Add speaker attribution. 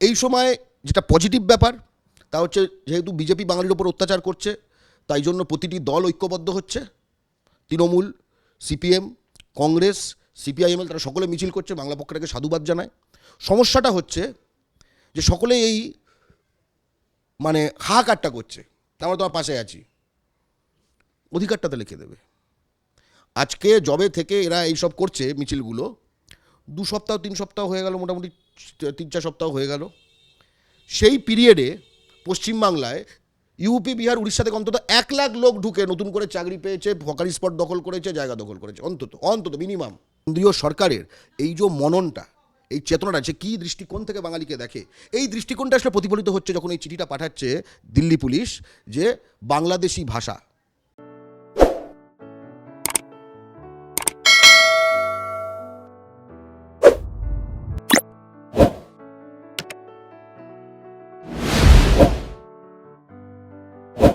Speaker 1: এই সময় যেটা পজিটিভ ব্যাপার, তা হচ্ছে যেহেতু বিজেপি বাঙালির ওপর অত্যাচার করছে, তাই জন্য প্রতিটি দল ঐক্যবদ্ধ হচ্ছে। তৃণমূল, সিপিএম, কংগ্রেস সিপিআইএমএল তারা সকলে মিছিল করছে, বাংলা পক্ষটাকে সাধুবাদ জানায়। সমস্যাটা হচ্ছে যে সকলে এই মানে হাহাকারটা করছে। আমরা তোমার পাশে আছি। অধিকারটা তাহলে লিখে দেবে। আজকে জবে থেকে এরা এইসব করছে মিছিলগুলো, দু সপ্তাহ, তিন সপ্তাহ হয়ে গেল মোটামুটি তিন চার সপ্তাহ হয়ে গেল। সেই পিরিয়ডে পশ্চিমবাংলায় ইউপি বিহার উড়িষ্যা থেকে অন্তত এক লাখ লোক ঢুকে নতুন করে চাকরি পেয়েছে হকারি স্পট দখল করেছে, জায়গা দখল করেছে, অন্তত অন্তত মিনিমাম কেন্দ্রীয় সরকারের এই যে মননটা, এই চেতনাটা যে কী দৃষ্টিকোণ থেকে বাঙালিকে দেখে, এই দৃষ্টিকোণটা আসলে প্রতিফলিত হচ্ছে যখন এই চিঠিটা পাঠাচ্ছে দিল্লি পুলিশ যে বাংলাদেশি ভাষা